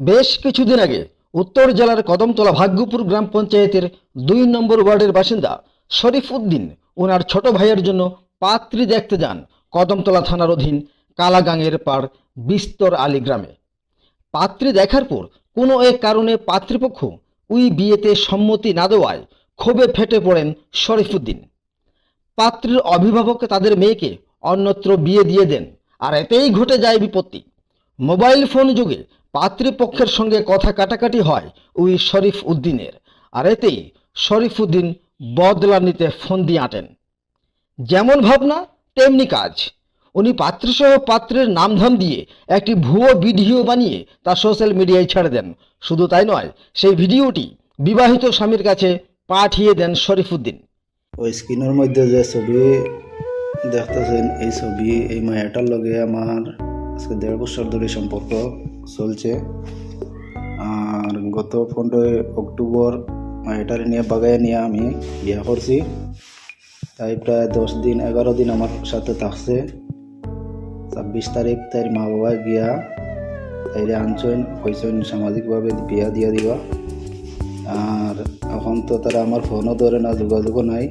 বেশ কিছুদিন আগে উত্তর জেলার কদমতলা ভাগ্যপুর গ্রাম পঞ্চায়েতের দুই নম্বর ওয়ার্ডের বাসিন্দা শরীফ উদ্দিন ওনার ছোট ভাইয়ের জন্য পাত্রী দেখতে যান কদমতলা থানার অধীন কালাগাঙের পাড় বিস্তর আলী গ্রামে। পাত্রী দেখার পর কোনো এক কারণে পাত্রীপক্ষ ওই বিয়েতে সম্মতি না দেওয়ায় ক্ষোভে ফেটে পড়েন শরীফুদ্দিন পাত্রীর অভিভাবক তাদের মেয়েকে অন্যত্র বিয়ে দিয়ে দেন আর এতেই ঘটে যায় বিপত্তি। মোবাইল ফোন যুগে পাত্রীপক্ষের সঙ্গে কথা কাটাকাটি হয় ওই শরীফ উদ্দিনের। আর এতেই শরীফ উদ্দিন বদলা নিতে ফোন দিয়ে আঁটেন। যেমন ভাবনা, তেমনি কাজ। উনি পাত্রসহ পাত্রের নামধাম দিয়ে একটি ভুয়ো ভিডিও বানিয়ে তা সোশ্যাল মিডিয়ায় ছেড়ে দেন। শুধু তাই নয়, সেই ভিডিওটি বিবাহিত স্বামীর কাছে পাঠিয়ে দেন শরীফুদ্দিন ওই স্ক্রিনের মধ্যে যে ছবি দেখতেছেন, এই ছবি এই মায়াটার লগে আমার আজকে দেড় বছর ধরে সম্পর্ক। চলছে। আর গত পনেরোই অক্টোবর মায়াটার নিয়ে বাগায় নিয়ে আমি বিয়া করছি। তাই প্রায় দশ দিন, এগারো দিন আমার সাথে থাকছে। ছাব্বিশ তারিখ তাই মা বাবা গিয়া তাইরে আনছেন, কইছেন সামাজিকভাবে বিয়া দিয়া দিবা। আর এখন তো তারা আমার ফোনও ধরে না, যোগাযোগও নাই।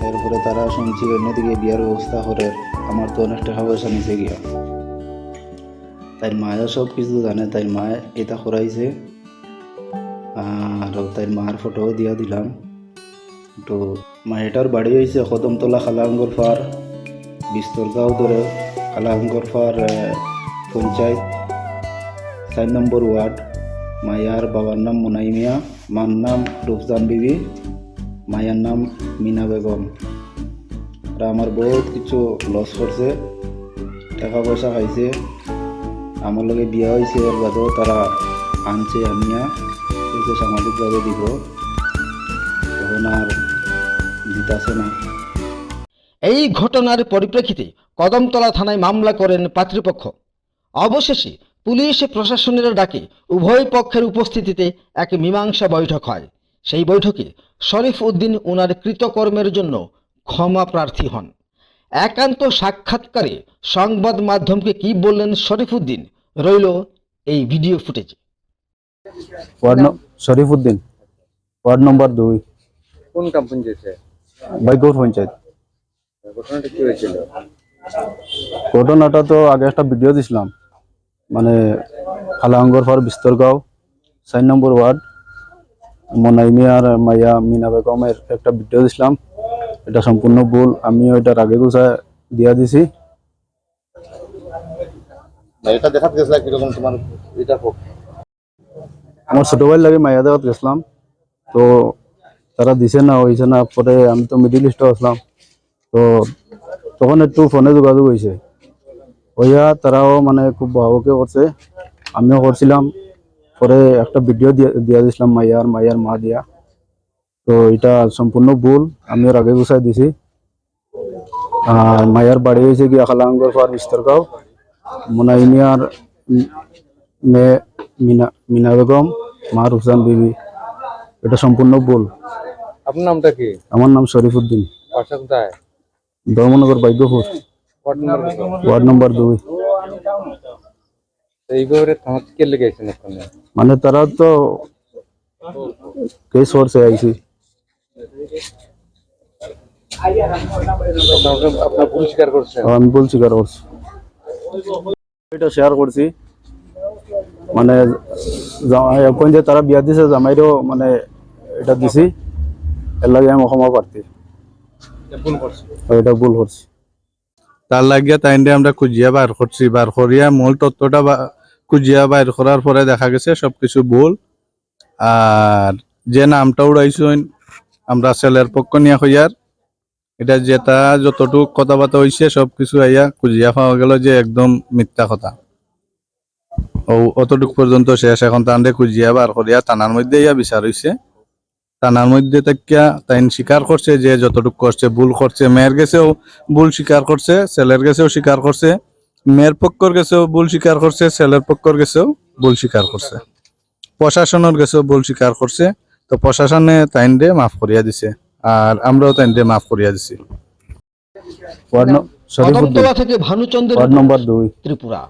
তারপরে তারা শুনছি অন্যদিকে বিয়ার ব্যবস্থা করে, আমার তো অনেক টাকা পয়সা নিচে গিয়া। তাই মায়ের সব কিছু জানে তাই মায়ে এটা করাইছে আর তাই মায়ের ফটোও দিয়া দিলাম। তো মায়েটার বাড়ি হয়েছে কদমতলা খালাঙ্গর ফার বিস্তরগাঁও ধরে খালাঙ্গর ফার পঞ্চায়েত চার নম্বর ওয়ার্ড মায়ার বাবার নাম মুনাই মিয়া মার নাম রূপজান বিবি মায়ার নাম মিনা বেগম। আর আমার বহুত কিছু লস করছে টাকা পয়সা খাইছে। আমার লগে বিয়া হয়েছে, এর বাদেও তারা আনছে আনিয়া কিছু সামাজিকভাবে দিব। তখন আর দিতাছে না। এই ঘটনার পরিপ্রেক্ষিতে কদমতলা থানায় মামলা করেন পাত্রীপক্ষ। অবশেষে পুলিশ প্রশাসনের ডাকে উভয় পক্ষের উপস্থিতিতে এক মীমাংসা বৈঠক হয়। সেই বৈঠকে শরীফ উদ্দিন ওনার কৃতকর্মের জন্য ক্ষমা প্রার্থী হন। একান্ত সাক্ষাৎকারে সংবাদ মাধ্যমকে কি বললেন শরীফ উদ্দিন রইল এই ভিডিও ফুটেজে। ওয়ার্ড ন- শরীফউদ্দিন ওয়ার্ড নম্বর দুই। কোন গ্রাম পঞ্চায়েতে? বাইগৌর পঞ্চায়েত। ঘটনাটা কি হয়েছিল? ঘটনাটা তো আগে একটা ভিডিও দিছিলাম। মানে খালাঙ্গর ফার বিস্তরগাঁও চার নম্বর ওয়ার্ড। মনাইমি আর মাইয়া মিনা বেগমের একটা ভিডিও দিছিলাম। এটা সম্পূর্ণ ভুল। আমিও এটার আগে গুছায় দিয়া দিছি। এটা দেখাতে গেছিল কীরকম তোমার এটা আমার ছোট ভাই লাগে মাইয়া দেওয়াত গেছিলাম। তো তারা দিছে না হয়েছে না পরে আমি তো মিডিল ইস্টে আসলাম। তো তখন একটু ফোনে যোগাযোগ হয়েছে হইয়া তারাও মানে খুব ভাবকে করছে। আমিও করছিলাম। পরে একটা ভিডিও দিয়া দিছিলাম মাইয়ার মাইয়ার মা দিয়া। তো এটা সম্পূর্ণ ভুল আমি ওর আগে গুছাই দিছি। আর মাইয়ার বাড়ি হয়েছে কি আখালাঙ্গর পার বিস্তরগাঁও মোনাইমিয়ার মেয়ে মিনা মিনা বেগম মা রুফজান বিবি। এটা সম্পূর্ণ ভুল। আপনার নামটা কি? আমার নাম শরীফুদ্দিন বাসা কোথায়? ধর্মনগর বাইদ্যপুর ওয়ার্ড নাম্বার দুই। মানে তারা তো কেস করছে আইসি আপনার- আপনার ভুল স্বীকার করছেন। আমি ভুল স্বীকার করছি। এটা শেয়ার করছি। মানে এখন যে তারা বিয়া দিছে জামাইরও মানে এটা দিছি। এর লাগে আমি ক্ষমা প্রার্থী। এটা ভুল করছি। তার লাগিয়া তাইন্ডে আমরা খুঁজিয়া বার করছি। বার করিয়া মূল তত্ত্বটা বা- খুঁজিয়া বাইর করার পরে দেখা গেছে সবকিছু ভুল। আর যে নামটা উড়াইছেন আমরা ছেলের পক্ষ নিয়ে হইয়ার। এটা যেটা যতটুক কথাবার্তা হইছে, সবকিছু আইয়া খুঁজিয়া পাওয়া গেল যে একদম মিথ্যা কথা। ও, অতটুক পর্যন্ত শেষ। এখন তান্ডে খুঁজিয়া বার করিয়া থানার মধ্যে ইয়া বিচার হইছে। থানার মধ্যে তাকিয়া তাইন স্বীকার করছে যে যতটুক করছে, ভুল করছে। মেয়ের গেছেও ভুল স্বীকার করছে ছেলের গেছেও স্বীকার করছে। মেয়ের পক্ষর গেছেও ভুল স্বীকার করছে ছেলের পক্ষর গেছেও ভুল স্বীকার করছে। প্রশাসনের গেছেও ভুল স্বীকার করছে। তো প্রশাসনে তাইনডে মাফ করিয়া দিছে আর আমরাও তাইনডে মাফ করিয়া দিছি। ওয়ার্ড নম্বর দুই। ত্রিপুরা